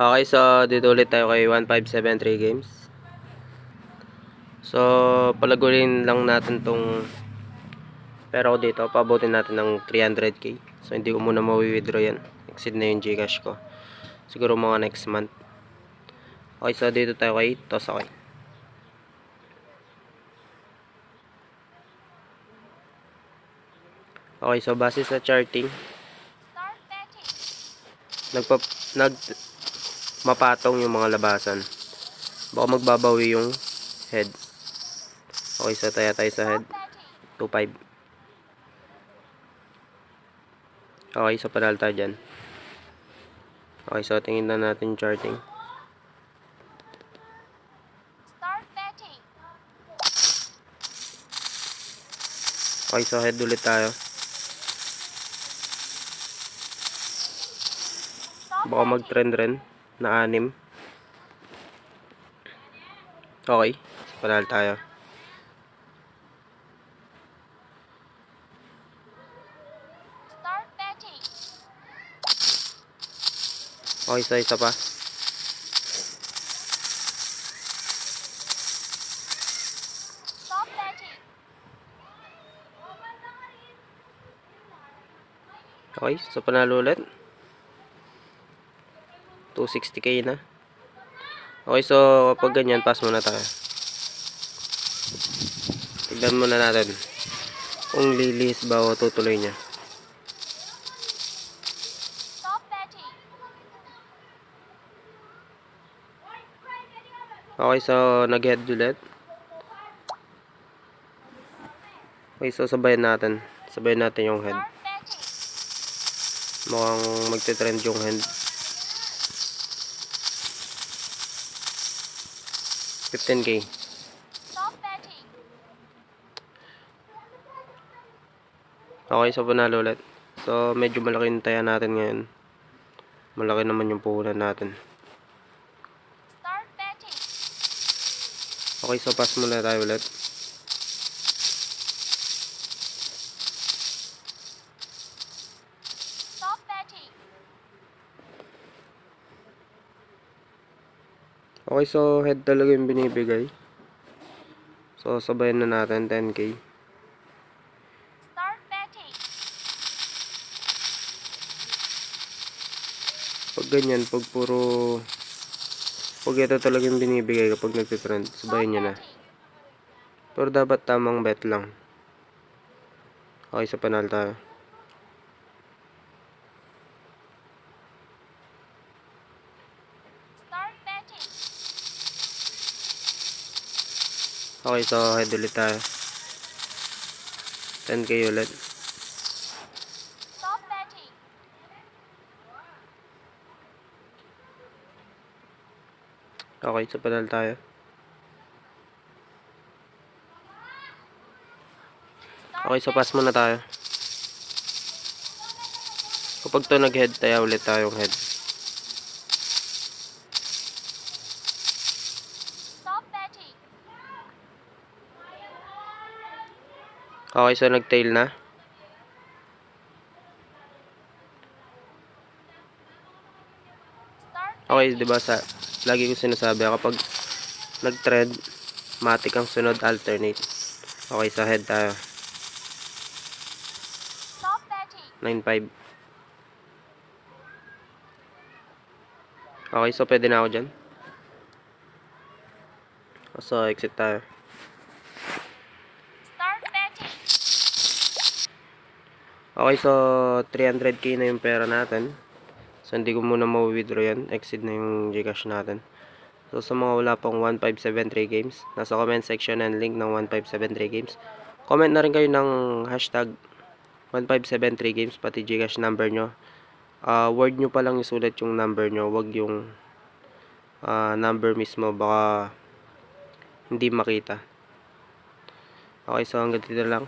Okay, so dito ulit tayo kay 1573 Games. So, palagurin lang natin tong pera ko dito. Pabutin natin ng 300k. So, hindi ko muna mawi-withdraw yan. Exceed na yung Gcash ko. Siguro mga next month. Okay, so dito tayo kay Tosakay. Okay, so base sa charting, nagpa nag mapatong yung mga labasan. Baka magbabawi yung head. Okay, so taya tayo sa head. Start betting. 2.5. Okay, so panalo tayo dyan. Okay, so tingin na natin charting. Okay, so head ulit tayo. Baka mag-trend rin na anim. Okay, so panalo tayo. Okay, so isa pa. Okay, so panalo ulit. 260k na. Okay, so kapag ganyan, pass muna tayo. Tignan muna natin kung lilis ba o tutuloy niya. Okay, so nag-head ulit. Okay, so sabayan natin. Sabayan natin yung head. Mukhang magte-trend yung head. 15k. Stop betting. Okay, so panalo ulit. So, medyo malaki yung taya natin ngayon. Malaki naman yung puhunan natin. Okay, so pass muna tayo ulit. Okay, so head talaga yung binibigay. So, sabayan na natin 10k. Start betting. Pag ganyan, pag puro... Pag ito talaga yung binibigay kapag nagtitrend, sabayan nyo na. Pero dapat tamang bet lang. Okay, sa panal tayo. Okay, so head ulit tayo. 10k ulit. Stop betting. Okay, so panal tayo. Okay, so pass muna tayo. Kapag to nag-head, tayo ulit tayong head. Okay, so nag-tail na. Okay, 'di ba sa lagi ko sinasabi kapag nag-trend, matik ang sunod alternate. Okay, sa head tayo. Stop betting. 9.5. Okay, so pwede na ako dyan. So, exit tayo. Okay, so 300k na yung pera natin. So, hindi ko muna ma-withdraw yan. Exit na yung Gcash natin. So, sa mga wala pong 1573 games, nasa comment section and link ng 1573 games. Comment na rin kayo ng hashtag 1573 games, pati Gcash number nyo. Ah, word nyo pa lang isulat yung number nyo. Wag yung ah, number mismo. Baka hindi makita. Okay, so hanggang dito lang.